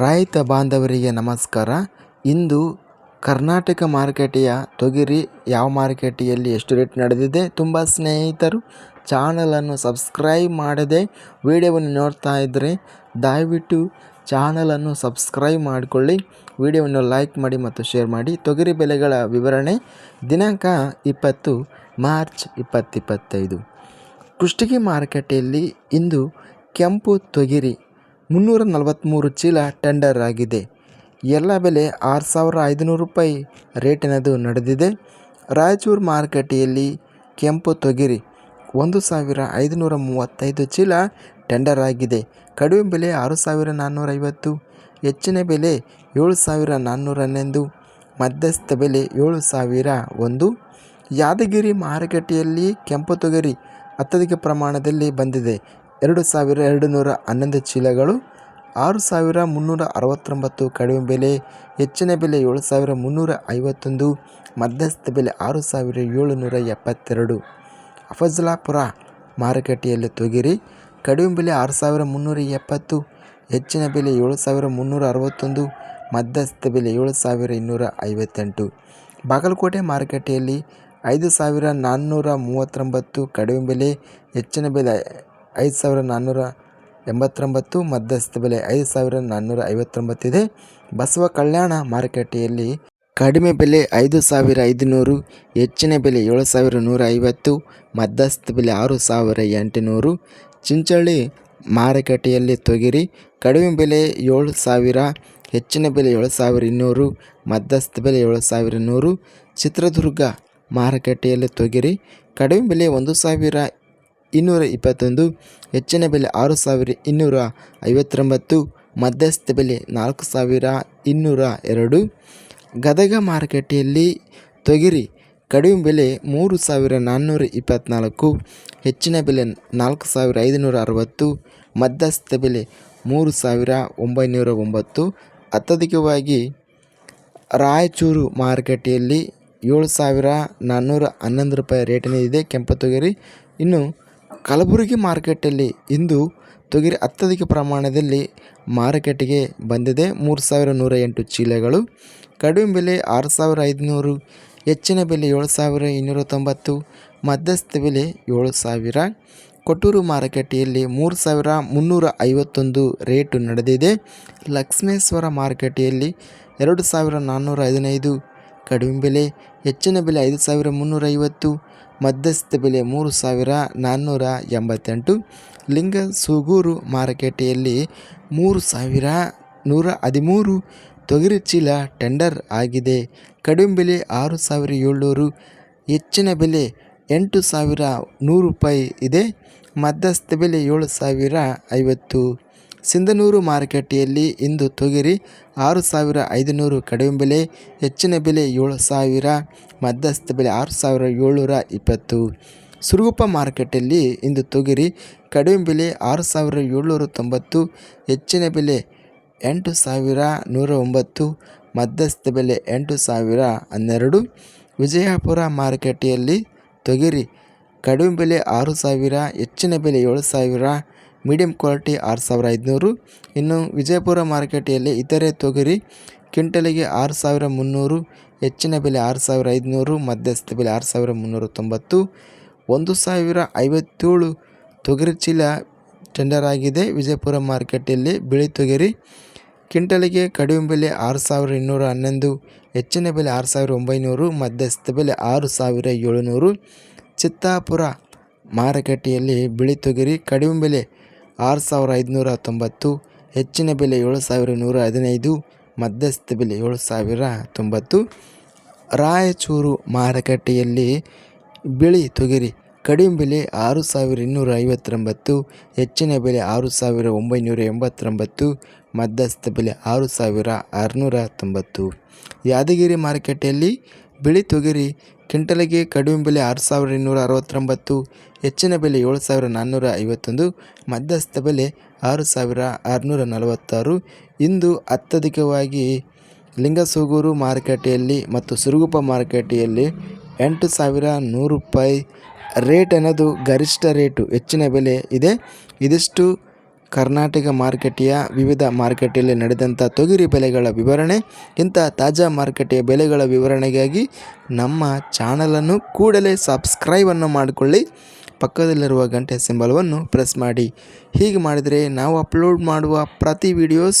ರೈತ ಬಾಂಧವರಿಗೆ ನಮಸ್ಕಾರ. ಇಂದು ಕರ್ನಾಟಕ ಮಾರುಕಟ್ಟೆಯ ತೊಗರಿ ಯಾವ ಮಾರುಕಟ್ಟೆಯಲ್ಲಿ ಎಷ್ಟು ರೇಟ್ ನಡೆದಿದೆ ತುಂಬ ಸ್ನೇಹಿತರು ಚಾನಲನ್ನು ಸಬ್ಸ್ಕ್ರೈಬ್ ಮಾಡದೆ ವಿಡಿಯೋವನ್ನು ನೋಡ್ತಾ ಇದ್ದರೆ ದಯವಿಟ್ಟು ಚಾನಲನ್ನು ಸಬ್ಸ್ಕ್ರೈಬ್ ಮಾಡಿಕೊಳ್ಳಿ. ವಿಡಿಯೋವನ್ನು ಲೈಕ್ ಮಾಡಿ ಮತ್ತು ಶೇರ್ ಮಾಡಿ. ತೊಗರಿ ಬೆಲೆಗಳ ವಿವರಣೆ ದಿನಾಂಕ ಇಪ್ಪತ್ತು ಮಾರ್ಚ್ ಇಪ್ಪತ್ತಿಪ್ಪತ್ತೈದು ಕುಷ್ಟಗಿ ಮಾರುಕಟ್ಟೆಯಲ್ಲಿ ಇಂದು ಕೆಂಪು ತೊಗರಿ ಮುನ್ನೂರ ನಲವತ್ತ್ಮೂರು ಚೀಲ ಟೆಂಡರ್ ಆಗಿದೆ. ಎಲ್ಲ ಬೆಲೆ ಆರು ಸಾವಿರ ಐದುನೂರು ರೂಪಾಯಿ ರೇಟಿನದು ನಡೆದಿದೆ. ರಾಯಚೂರು ಮಾರುಕಟ್ಟೆಯಲ್ಲಿ ಕೆಂಪು ತೊಗರಿ ಒಂದು ಸಾವಿರ ಐದುನೂರ ಮೂವತ್ತೈದು ಚೀಲ ಟೆಂಡರ್ ಆಗಿದೆ. ಕಡಿಮೆ ಬೆಲೆ ಆರು ಸಾವಿರ ನಾನ್ನೂರ ಐವತ್ತು ಹೆಚ್ಚಿನ ಬೆಲೆ ಏಳು ಸಾವಿರ ನಾನ್ನೂರ ಹನ್ನೊಂದು ಮಧ್ಯಸ್ಥ ಬೆಲೆ ಏಳು ಸಾವಿರ ಒಂದು. ಯಾದಗಿರಿ ಮಾರುಕಟ್ಟೆಯಲ್ಲಿ ಕೆಂಪು ತೊಗರಿ ಅತ್ಯಧಿಕ ಪ್ರಮಾಣದಲ್ಲಿ ಬಂದಿದೆ. ಎರಡು ಸಾವಿರ ಎರಡು ನೂರ ಹನ್ನೊಂದು ಚೀಲಗಳು, ಆರು ಸಾವಿರ ಮುನ್ನೂರ ಅರವತ್ತೊಂಬತ್ತು ಕಡಿಮೆ ಬೆಲೆ, ಹೆಚ್ಚಿನ ಬೆಲೆ ಏಳು ಸಾವಿರ ಮುನ್ನೂರ ಐವತ್ತೊಂದು, ಮಧ್ಯಸ್ಥ ಬೆಲೆ ಆರು ಸಾವಿರ ಏಳುನೂರ ಎಪ್ಪತ್ತೆರಡು. ಅಫಜಲಾಪುರ ಮಾರುಕಟ್ಟೆಯಲ್ಲಿ ತೊಗರಿ, ಕಡಿಮೆ ಬೆಲೆ ಆರು ಸಾವಿರ ಮುನ್ನೂರ ಎಪ್ಪತ್ತು, ಹೆಚ್ಚಿನ ಬೆಲೆ ಏಳು ಸಾವಿರ ಮುನ್ನೂರ ಅರವತ್ತೊಂದು, ಮಧ್ಯಸ್ಥ ಬೆಲೆ ಏಳು ಸಾವಿರ ಇನ್ನೂರ ಐವತ್ತೆಂಟು. ಬಾಗಲಕೋಟೆ ಮಾರುಕಟ್ಟೆಯಲ್ಲಿ ಐದು ಸಾವಿರ ನಾನ್ನೂರ ಮೂವತ್ತೊಂಬತ್ತು ಕಡಿಮೆ ಬೆಲೆ, ಹೆಚ್ಚಿನ ಬೆಲೆ ಐದು ಸಾವಿರ ನಾನ್ನೂರ ಎಂಬತ್ತೊಂಬತ್ತು ಮಧ್ಯಸ್ಥ ಬೆಲೆ ಐದು ಸಾವಿರ ನಾನ್ನೂರ ಐವತ್ತೊಂಬತ್ತಿದೆ. ಬಸವ ಕಲ್ಯಾಣ ಮಾರುಕಟ್ಟೆಯಲ್ಲಿ ಕಡಿಮೆ ಬೆಲೆ ಐದು ಸಾವಿರ ಐದುನೂರು, ಹೆಚ್ಚಿನ ಬೆಲೆ ಏಳು ಸಾವಿರ ನೂರ ಐವತ್ತು ಮಧ್ಯಸ್ಥ ಬೆಲೆ ಆರು ಸಾವಿರ ಎಂಟುನೂರು. ಚಿಂಚಳ್ಳಿ ಮಾರುಕಟ್ಟೆಯಲ್ಲಿ ತೊಗಿರಿ ಕಡಿಮೆ ಬೆಲೆ ಏಳು ಸಾವಿರ, ಹೆಚ್ಚಿನ ಬೆಲೆ ಏಳು ಸಾವಿರ ಇನ್ನೂರು, ಮಧ್ಯಸ್ಥ ಬೆಲೆ ಏಳು ಸಾವಿರ ನೂರು. ಚಿತ್ರದುರ್ಗ ಮಾರುಕಟ್ಟೆಯಲ್ಲಿ ತೊಗಿರಿ ಕಡಿಮೆ ಬೆಲೆ ಒಂದು ಸಾವಿರ ಇನ್ನೂರ ಇಪ್ಪತ್ತೊಂದು, ಹೆಚ್ಚಿನ ಬೆಲೆ ಆರು ಸಾವಿರ ಇನ್ನೂರ ಐವತ್ತೊಂಬತ್ತು, ಮಧ್ಯಸ್ಥ ಬೆಲೆ ನಾಲ್ಕು ಸಾವಿರ ಇನ್ನೂರ ಎರಡು. ಗದಗ ಮಾರುಕಟ್ಟೆಯಲ್ಲಿ ತೊಗರಿ ಕಡಿಮೆ ಬೆಲೆ ಮೂರು ಸಾವಿರ ನಾನ್ನೂರ ಇಪ್ಪತ್ತ್ನಾಲ್ಕು ಹೆಚ್ಚಿನ ಬೆಲೆ ನಾಲ್ಕು ಸಾವಿರ ಐದುನೂರ ಅರವತ್ತು, ಮಧ್ಯಸ್ಥ ಬೆಲೆ ಮೂರು ಸಾವಿರ ಒಂಬೈನೂರ ಒಂಬತ್ತು. ಅತ್ಯಧಿಕವಾಗಿ ರಾಯಚೂರು ಮಾರುಕಟ್ಟೆಯಲ್ಲಿ ಏಳು ಸಾವಿರ ನಾನ್ನೂರ ಹನ್ನೊಂದು ರೂಪಾಯಿ ರೇಟಿನದಿದೆ ಕೆಂಪು ತೊಗರಿ. ಇನ್ನು ಕಲಬುರಗಿ ಮಾರುಕಟ್ಟೆಯಲ್ಲಿ ಇಂದು ತೊಗರಿ ಅತ್ಯಧಿಕ ಪ್ರಮಾಣದಲ್ಲಿ ಮಾರುಕಟ್ಟೆಗೆ ಬಂದಿದೆ. ಮೂರು ಸಾವಿರ ನೂರ ಎಂಟು ಚೀಲಗಳು, ಕಡಿಮೆ ಬೆಲೆ ಆರು ಸಾವಿರ ಐದುನೂರು, ಹೆಚ್ಚಿನ ಬೆಲೆ ಏಳು ಸಾವಿರ ಇನ್ನೂರ ತೊಂಬತ್ತು ಮಧ್ಯಸ್ಥ ಬೆಲೆ ಏಳು ಸಾವಿರ. ಕೊಟ್ಟೂರು ಮಾರುಕಟ್ಟೆಯಲ್ಲಿ ಮೂರು ಸಾವಿರ ಮುನ್ನೂರ ಐವತ್ತೊಂದು ರೇಟು ನಡೆದಿದೆ. ಲಕ್ಷ್ಮೇಶ್ವರ ಮಾರುಕಟ್ಟೆಯಲ್ಲಿ ಎರಡು ಸಾವಿರ ನಾನ್ನೂರ ಹದಿನೈದು ಕಡಿಮೆ ಬೆಲೆ, ಹೆಚ್ಚಿನ ಬೆಲೆ ಐದು ಸಾವಿರ ಮುನ್ನೂರ ಐವತ್ತು ಮಧ್ಯಸ್ಥ ಬೆಲೆ ಮೂರು ಸಾವಿರ ನಾನ್ನೂರ ಎಂಬತ್ತೆಂಟು, ಲಿಂಗ ಸೂಗೂರು ಮಾರುಕಟ್ಟೆಯಲ್ಲಿ ಮೂರು ಸಾವಿರ ನೂರ ಹದಿಮೂರು ತೊಗರಿ ಚೀಲ ಟೆಂಡರ್ ಆಗಿದೆ. ಕಡಿಮೆ ಬೆಲೆ ಆರು ಸಾವಿರ ಏಳ್ನೂರು, ಹೆಚ್ಚಿನ ಬೆಲೆ ಎಂಟು ಸಾವಿರ ನೂರು ರೂಪಾಯಿ ಇದೆ. ಮಧ್ಯಸ್ಥ ಬೆಲೆ ಏಳು ಸಾವಿರ ಐವತ್ತು. ಸಿಂಧನೂರು ಮಾರುಕಟ್ಟೆಯಲ್ಲಿ ಇಂದು ತೊಗರಿ ಆರು ಸಾವಿರ ಐದುನೂರು ಕಡಿಮೆ ಬೆಲೆ, ಹೆಚ್ಚಿನ ಬೆಲೆ ಏಳು ಸಾವಿರ, ಮಧ್ಯಸ್ಥ ಬೆಲೆ ಆರು ಸಾವಿರ ಏಳ್ನೂರ ಇಪ್ಪತ್ತು. ಸುರುಗುಪ್ಪ ಮಾರುಕಟ್ಟೆಯಲ್ಲಿ ಇಂದು ತೊಗರಿ ಕಡಿಮೆ ಬೆಲೆ ಆರು ಸಾವಿರ ಏಳ್ನೂರ ತೊಂಬತ್ತು, ಹೆಚ್ಚಿನ ಬೆಲೆ ಎಂಟು ಸಾವಿರ ನೂರ ಒಂಬತ್ತು, ಮಧ್ಯಸ್ಥ ಬೆಲೆ ಎಂಟು ಸಾವಿರ ಹನ್ನೆರಡು. ವಿಜಯಪುರ ಮಾರುಕಟ್ಟೆಯಲ್ಲಿ ತೊಗರಿ ಕಡಿಮೆ ಬೆಲೆ ಆರು ಸಾವಿರ, ಹೆಚ್ಚಿನ ಬೆಲೆ ಏಳು ಸಾವಿರ ಮೀಡಿಯಂ ಕ್ವಾಲಿಟಿ ಆರು ಸಾವಿರ ಐದುನೂರು. ಇನ್ನು ವಿಜಯಪುರ ಮಾರುಕಟ್ಟೆಯಲ್ಲಿ ಇತರೆ ತೊಗರಿ, ಕ್ವಿಂಟಲಿಗೆ ಆರು ಸಾವಿರ ಮುನ್ನೂರು, ಹೆಚ್ಚಿನ ಬೆಲೆ ಆರು ಸಾವಿರ ಐದುನೂರು, ಮಧ್ಯಸ್ಥ ಬೆಲೆ ಆರು ಸಾವಿರ ಮುನ್ನೂರ ತೊಂಬತ್ತು. ಒಂದು ಸಾವಿರ ಐವತ್ತೇಳು ತೊಗರಿ ಚೀಲ ಟೆಂಡರ್ ಆಗಿದೆ ವಿಜಯಪುರ ಮಾರುಕಟ್ಟೆಯಲ್ಲಿ. ಬಿಳಿ ತೊಗರಿ, ಕ್ವಿಂಟಲಿಗೆ ಕಡಿಮೆ ಬೆಲೆ ಆರು ಸಾವಿರ ಇನ್ನೂರ ಹನ್ನೊಂದು, ಹೆಚ್ಚಿನ ಬೆಲೆ ಆರು ಸಾವಿರ ಒಂಬೈನೂರು, ಮಧ್ಯಸ್ಥ ಬೆಲೆ ಆರು ಸಾವಿರ ಏಳುನೂರು. ಚಿತ್ತಾಪುರ ಮಾರುಕಟ್ಟೆಯಲ್ಲಿ ಬಿಳಿ ತೊಗರಿ ಕಡಿಮೆ ಬೆಲೆ ಆರು ಸಾವಿರ ಐದುನೂರ ತೊಂಬತ್ತು, ಹೆಚ್ಚಿನ ಬೆಲೆ ಏಳು ಸಾವಿರ ನೂರ ಹದಿನೈದು, ಮಧ್ಯಸ್ಥ ಬೆಲೆ ಏಳು ಸಾವಿರ ತೊಂಬತ್ತು. ರಾಯಚೂರು ಮಾರುಕಟ್ಟೆಯಲ್ಲಿ ಬಿಳಿ ತೊಗರಿ ಕಡಿಮೆ ಬೆಲೆ ಆರು ಸಾವಿರ ಇನ್ನೂರ ಐವತ್ತೊಂಬತ್ತು ಹೆಚ್ಚಿನ ಬೆಲೆ ಆರು ಸಾವಿರ ಒಂಬೈನೂರ ಎಂಬತ್ತೊಂಬತ್ತು, ಮಧ್ಯಸ್ಥ ಬೆಲೆ ಆರು ಸಾವಿರ ಆರುನೂರ ತೊಂಬತ್ತು ಯಾದಗಿರಿ ಮಾರುಕಟ್ಟೆಯಲ್ಲಿ ಬಿಳಿ ತೊಗರಿ ಕ್ವಿಂಟಲ್ಗೆ ಕಡಿಮೆ ಬೆಲೆ ಆರು ಸಾವಿರದ ಇನ್ನೂರ ಅರವತ್ತೊಂಬತ್ತು, ಹೆಚ್ಚಿನ ಬೆಲೆ ಏಳು ಸಾವಿರ ನಾನ್ನೂರ ಐವತ್ತೊಂದು, ಮಧ್ಯಸ್ಥ ಬೆಲೆ ಆರು ಸಾವಿರ ಆರುನೂರ ನಲವತ್ತಾರು. ಇಂದು ಅತ್ಯಧಿಕವಾಗಿ ಲಿಂಗಸೂಗೂರು ಮಾರುಕಟ್ಟೆಯಲ್ಲಿ ಮತ್ತು ಸುರುಗುಪ್ಪ ಮಾರುಕಟ್ಟೆಯಲ್ಲಿ ಎಂಟು ಸಾವಿರ ನೂರು ರೂಪಾಯಿ ರೇಟ್ ಅನ್ನೋದು ಗರಿಷ್ಠ ರೇಟು, ಹೆಚ್ಚಿನ ಬೆಲೆ ಇದೆ. ಇದಿಷ್ಟು ಕರ್ನಾಟಕ ಮಾರುಕಟ್ಟೆಯ ವಿವಿಧ ಮಾರುಕಟ್ಟೆಯಲ್ಲಿ ನಡೆದಂಥ ತೊಗರಿ ಬೆಲೆಗಳ ವಿವರಣೆ, ಇಂಥ ತಾಜಾ ಮಾರುಕಟ್ಟೆಯ ಬೆಲೆಗಳ ವಿವರಣೆಗಾಗಿ ನಮ್ಮ ಚಾನಲನ್ನು ಕೂಡಲೇ ಸಬ್ಸ್ಕ್ರೈಬನ್ನು ಮಾಡಿಕೊಳ್ಳಿ. ಪಕ್ಕದಲ್ಲಿರುವ ಗಂಟೆ ಸಿಂಬಲವನ್ನು ಪ್ರೆಸ್ ಮಾಡಿ. ಹೀಗೆ ಮಾಡಿದರೆ ನಾವು ಅಪ್ಲೋಡ್ ಮಾಡುವ ಪ್ರತಿ ವಿಡಿಯೋಸ್